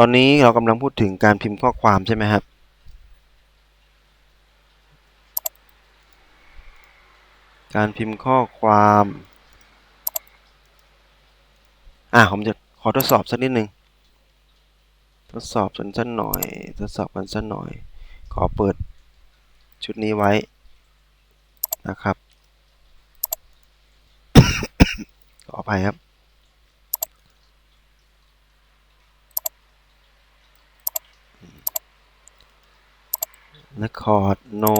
ตอนนี้เรากำลังพูดถึงการพิมพ์ข้อความใช่ไหมครับ การพิมพ์ข้อความ อะผมจะขอทดสอบสักนิดหนึ่งทดสอบสั้นๆหน่อย ทดสอบกันสั้นหน่อย ขอเปิดชุดนี้ไว้นะครับ ขออภัยครับ record no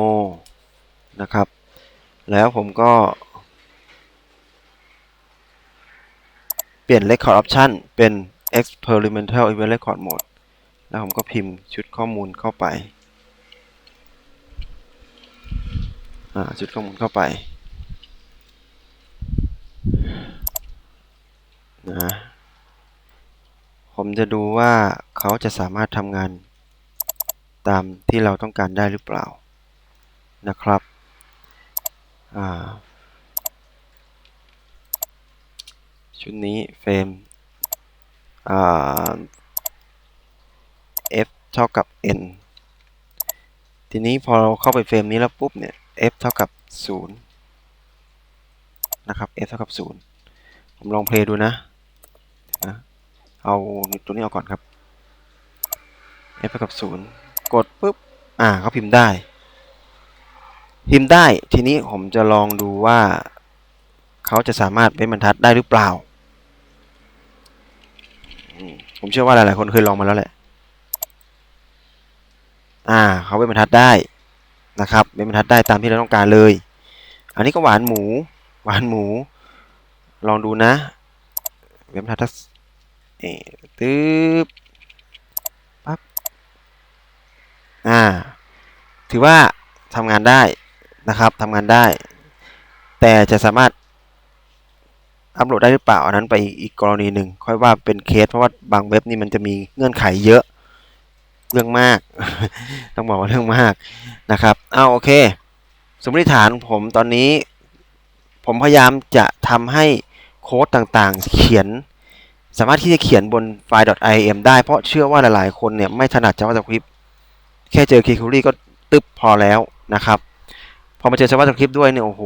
นะครับ แล้วผมก็ เปลี่ยน record option เป็น experimental event record mode แล้วผมก็พิมพ์ชุดข้อมูลเข้าไปอ่าชุดข้อมูลเข้าไปนะผมจะดูว่าเขาจะสามารถทำงาน ตามที่เราต้องการได้หรือเปล่านะครับชุดนี้เฟรม f เท่ากับ n ทีนี้พอเราเข้าไปเฟรมนี้แล้วปุ๊บเนี่ย f เท่ากับ 0 นะครับ f เท่ากับ 0 ผมลองเพลย์ดูนะนะเอาตัวนี้เอาก่อนครับ f เท่ากับ 0 กดปุ๊บ อ่าเขาพิมพ์ได้ พิมพ์ได้ ทีนี้ผมจะลองดูว่า เขาจะสามารถเป็นบรรทัดได้หรือเปล่า ผมเชื่อว่าหลาย ๆ คนเคยลองมาแล้วแหละ อ่า เขาเป็นบรรทัดได้นะครับ เป็นบรรทัดได้ตามที่เราต้องการเลย อันนี้ก็หวานหมู หวานหมู ลองดูนะ เป็นบรรทัดเอ๊ตึ๊บ ปั๊บ อ่า ถือว่าทำงานได้นะครับทำงานได้ แต่จะสามารถอัปโหลดได้หรือเปล่า อันนั้นไปอีกกรณีหนึ่งค่อยว่าเป็นเคสเพราะว่าบางเว็บนี่มันจะมีเงื่อนไขเยอะเรื่องมาก ต้องบอกว่าเรื่องมากนะครับเอาโอเค สมมติฐานผมตอนนี้ ผมพยายามจะทำให้โค้ดต่างๆ เขียน สามารถที่จะเขียนบนไฟล์ .im ได้เพราะเชื่อว่าหลายๆ คนเนี่ยไม่ถนัด JavaScript แค่เจอ jQuery ก็ตึบพอแล้วนะครับพอมาเจอ JavaScript ด้วยเนี่ยโอ้โห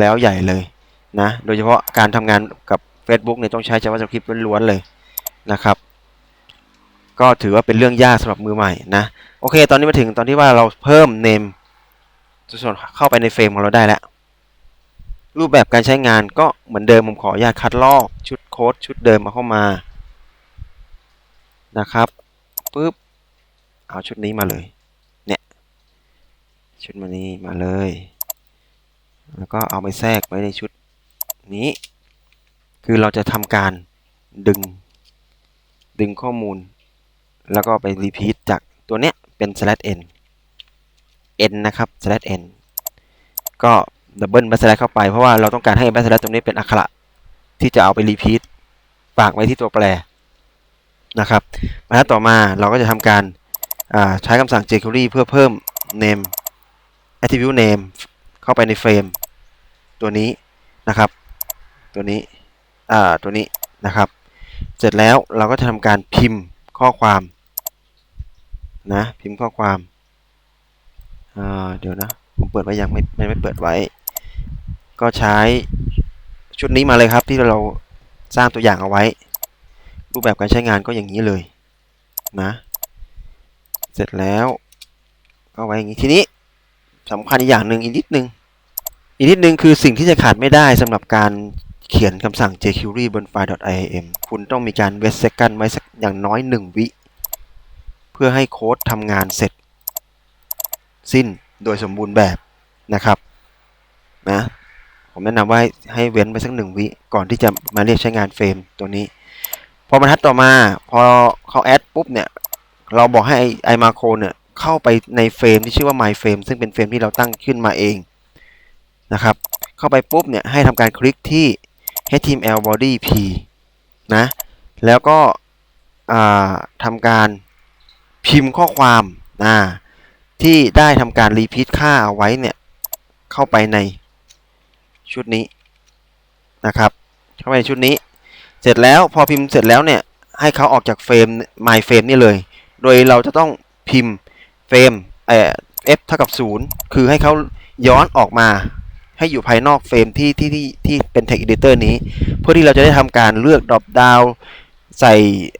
แล้วใหญ่เลยนะโดยเฉพาะการทำงานกับ Facebook เนี่ยต้องใช้ JavaScript ล้วนๆเลยนะครับ ก็ถือว่าเป็นเรื่องยากสำหรับมือใหม่นะโอเค ตอนนี้มาถึงตอนที่ว่าเราเพิ่ม name ส่วนเข้าไปในเฟรมของเราได้แล้ว รูปแบบการใช้งานก็เหมือนเดิมผมขออนุญาตคัดลอกชุดโค้ดชุดเดิมมาเข้ามานะครับปุ๊บเอาชุดนี้มาเลย ชุดมานี้มาเลย แล้วก็เอาไปแทรกไว้ในชุดนี้ คือเราจะทำการดึง ดึงข้อมูล แล้วก็ไปรีพีทจากตัวเนี้ยเป็น slash n n นะครับ slash n ก็ดับเบิลบัสแลเข้าไป เพราะว่าเราต้องการให้บัสแลตรงนี้เป็นอักขระที่จะเอาไปรีพีทฝากไว้ที่ตัวแปรนะครับมาต่อมาเราก็จะทำการใช้คำสั่ง jQuery เพื่อเพิ่ม name attribute name เข้าไปในเฟรมตัวนี้นะครับ ตัวนี้อ่าตัวนี้นะครับ เสร็จแล้วเราก็จะทำการพิมพ์ข้อความนะพิมพ์ข้อความอ่าเดี๋ยวนะ ผมเปิดไว้ยังไม่ไม่ไม่เปิดไว้ ก็ใช้ชุดนี้มาเลยครับที่เราสร้างตัวอย่างเอาไว้ รูปแบบการใช้งานก็อย่างนี้เลยนะ เสร็จแล้วก็ไว้อย่างนี้ทีนี้ สำคัญอีกอย่างหนึ่งอีกนิดนึง อีกนิดนึงคือสิ่งที่จะขาดไม่ได้สำหรับการเขียนคำสั่ง jQuery บนไฟล์ .iam คุณต้องมีการ wait second ไว้สักอย่างน้อย 1 วิ เพื่อให้โค้ดทำงานเสร็จ สิ้นโดยสมบูรณ์แบบนะครับนะผมแนะนำว่าให้เว้นไปสักหนึ่งวิ ก่อนที่จะมาเรียกใช้งานเฟรมตัวนี้ พอบรรทัดต่อมา พอเขาแอดปุ๊บเนี่ย เราบอกให้ไอมาโคเนี่ย เข้าไปในเฟรมที่ชื่อว่า my frame ซึ่งเป็นเฟรมที่เราตั้งขึ้นมาเองนะครับ เข้าไปปุ๊บเนี่ยให้ทำการคลิกที่ html body p นะ แล้วก็ทำการพิมพ์ข้อความนะที่ได้ทำการรีพีทค่าเอาไว้เนี่ย เข้าไปในชุดนี้นะครับ เข้าไปในชุดนี้ เสร็จแล้วพอพิมพ์เสร็จแล้วเนี่ย ให้เขาออกจากเฟรม my frame นี่เลย โดยเราจะต้องพิมพ์ รมเอ่อ f เท่ากับ 0 คือให้เขาย้อนออกมาให้อยู่ภายนอกเฟรมที่ที่ที่ที่เป็น text editor นี้ เพื่อที่เราจะได้ทำการเลือก drop down ใส่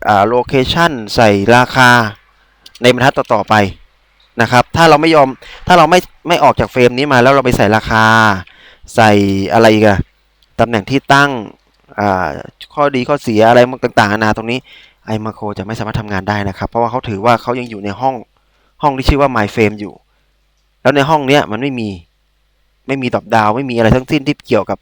อ่า location ใส่ราคาในบรรทัดต่อๆไปนะครับ ถ้าเราไม่ยอมถ้าเราไม่ไม่ออกจากเฟรมนี้มาแล้วเราไปใส่ราคา ใส่อะไรกันตำแหน่งที่ตั้งอ่าข้อดีข้อเสียอะไรต่างๆนานาตรงนี้ไอมาโครจะไม่สามารถทำงานได้นะครับ เพราะว่าเขาถือว่าเขายังอยู่ในห้อง ห้องที่ชื่อว่า My Frame อยู่ แล้วในห้องเนี้ยมันไม่มีไม่มีตอบดาวไม่มีอะไรทั้งสิ้นที่เกี่ยวกับ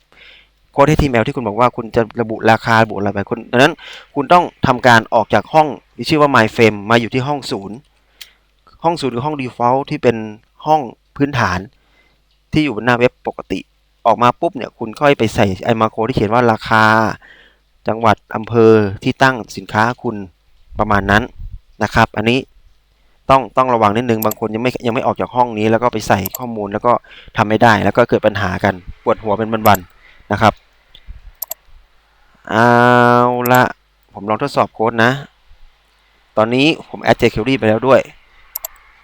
โค้ด HTML ที่คุณบอกว่าคุณจะระบุราคาระบุอะไรไปคุณดังนั้นคุณต้องทำการออกจากห้องที่ชื่อว่า My Frame มาอยู่ที่ห้องศูนย์ห้องศูนย์คือห้อง default ที่เป็นห้องพื้นฐาน ที่อยู่บนหน้าเว็บปกติ ออกมาปุ๊บเนี่ยคุณค่อยไปใส่ไอมาโคที่เขียนว่าราคา จังหวัดอำเภอที่ตั้งสินค้าคุณประมาณนั้นนะครับ อันนี้ ต้องต้องระวังนิดนึงบางคนยังไม่ยังไม่ออกจากห้องนี้ แล้วก็ไปใส่ข้อมูลแล้วก็ทำไม่ได้ แล้วก็เกิดปัญหากันปวดหัวเป็นวันๆนะครับเอาละผมลองทดสอบโค้ดนะ ตอนนี้ผม add jQuery ไปแล้วด้วย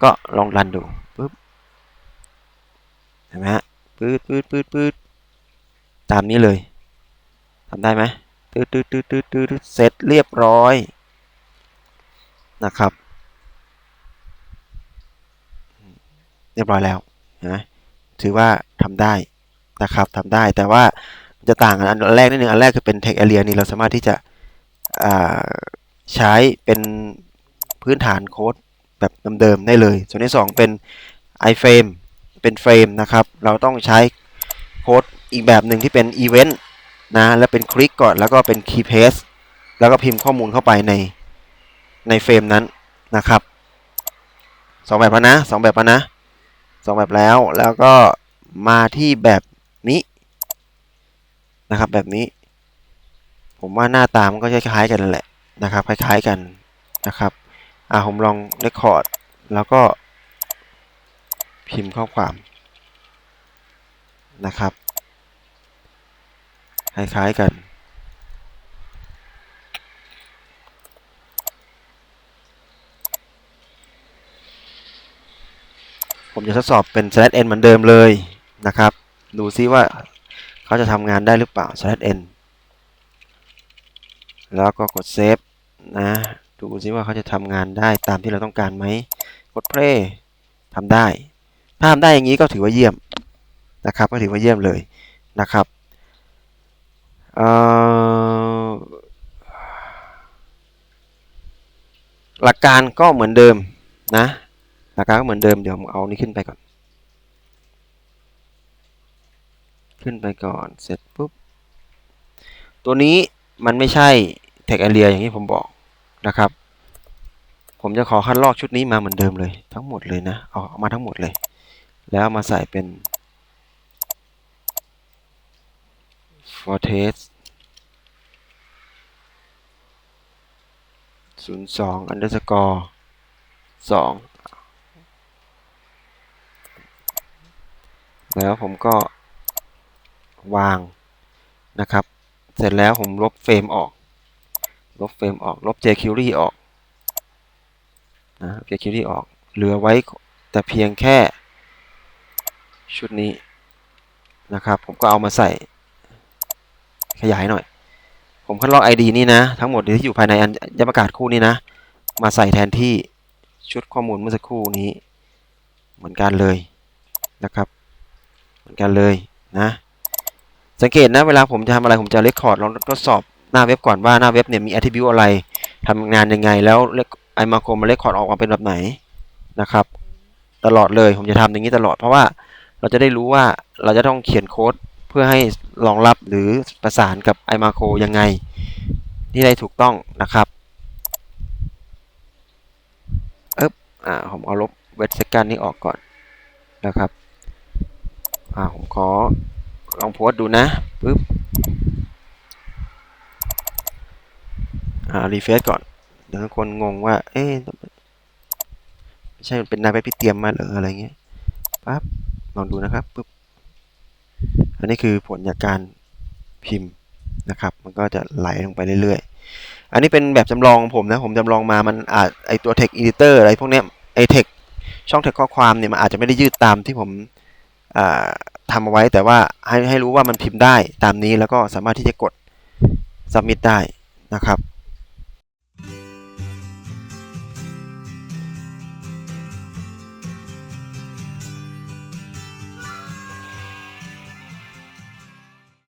ก็ลองรันดูปึ๊บเห็นไหมฮะปื๊ดปื๊ดปื๊ดปื๊ดตามนี้เลยทำได้ไหมตืดตืดตืดตืดตืดเสร็จเรียบร้อยนะครับ เรียบร้อยแล้วนไหมถือว่าทำได้นะครับทำได้แต่ว่าจะต่างกันอันแรกนิดนึงอันแรกคือเป็น text area นี่เราสามารถที่จะใช้เป็นพื้นฐานโค้ดแบบเดิมๆได้เลย ส่วนที่ 2 เป็น iframe เป็นเฟรมนะครับ เราต้องใช้โค้ดอีกแบบหนึ่งที่เป็น event นะแล้วเป็นคลิกก่อนแล้วก็เป็น key paste แล้วก็พิมพ์ข้อมูลเข้าไปในในเฟรมนั้นนะครับสองแบบนะสองแบบนะ สองแบบแล้ว แล้วก็มาที่แบบนี้นะครับ แบบนี้ ผมว่าหน้าตามันก็จะคล้ายกันนั่นแหละนะครับ คล้ายๆกันนะครับ อ่าผมลองเรคคอร์ดแล้วก็พิมพ์ข้อความนะครับ คล้ายๆกัน ผมจะทดสอบเป็น slash n เหมือนเดิมเลยนะครับ ดูซิว่าเขาจะทำงานได้หรือเปล่า slash n แล้วก็กดเซฟนะ ดูซิว่าเขาจะทำงานได้ตามที่เราต้องการไหม กด play ทำได้ ถ้าทำได้อย่างนี้ก็ถือว่าเยี่ยมนะครับ ก็ถือว่าเยี่ยมเลยนะครับหลักการก็เหมือนเดิมนะ ราคาก็เหมือนเดิมเดี๋ยวผมเอานี้ขึ้นไปก่อน ขึ้นไปก่อนเสร็จปุ๊บ ตัวนี้มันไม่ใช่แท็กแอเรียอย่างที่ผมบอกนะครับ ผมจะขอคัดลอกชุดนี้มาเหมือนเดิมเลย ทั้งหมดเลยนะเอาเอามาทั้งหมดเลย แล้วมาใส่เป็น for test 02 underscore 2 แล้วผมก็วางนะครับ เสร็จแล้วผมลบเฟรมออก ลบเฟรมออก ลบ jQuery ออกนะ jQuery ออก เหลือไว้แต่เพียงแค่ชุดนี้นะครับ ผมก็เอามาใส่ขยายหน่อย ผมคัดลอก ID นี่นะ ทั้งหมดที่อยู่ภายในอันยประกาศคู่นี้นะ มาใส่แทนที่ชุดข้อมูลเมื่อสักครู่นี้เหมือนกันเลยนะครับ เหมือนกันเลยนะ สังเกตนะเวลาผมจะทำอะไรผมจะเรคคอร์ดลองทดสอบหน้าเว็บก่อนว่าหน้าเว็บเนี่ยมี attribute อะไรทำงานยังไงแล้วไอมาโครมาเรคคอร์ดออกมาเป็นแบบไหนนะครับ ตลอดเลยผมจะทำอย่างนี้ตลอดเพราะว่าเราจะได้รู้ว่าเราจะต้องเขียนโค้ดเพื่อให้รองรับหรือประสานกับ iMacro ยังไง ที่ได้ถูกต้องนะครับเอ๊บอ่าผมเอาลบเวทเซกันนี้ออกก่อนนะครับ อ่าผมขอลองโพสดูนะปึ๊บอ่ารีเฟซก่อนเดี๋ยวคนงงว่า เอ๊ะไม่ใช่เป็นนายเว็บที่เตรียมมาหรืออะไรเงี้ยปั๊บลองดูนะครับปึ๊บอันนี้คือผลจากการพิมพ์นะครับ มันก็จะไหลลงไปเรื่อยๆ อันนี้เป็นแบบจำลองของผมนะ ผมจำลองมามันอาจไอตัว text editor อะไรพวกเนี้ยไอ text ช่อง text ข้อความเนี่ยมันอาจจะไม่ได้ยืดตามที่ผม ทำเอาไว้แต่ว่าให้ให้รู้ว่ามันพิมพ์ได้ตามนี้แล้วก็สามารถที่จะกด submit ได้นะครับ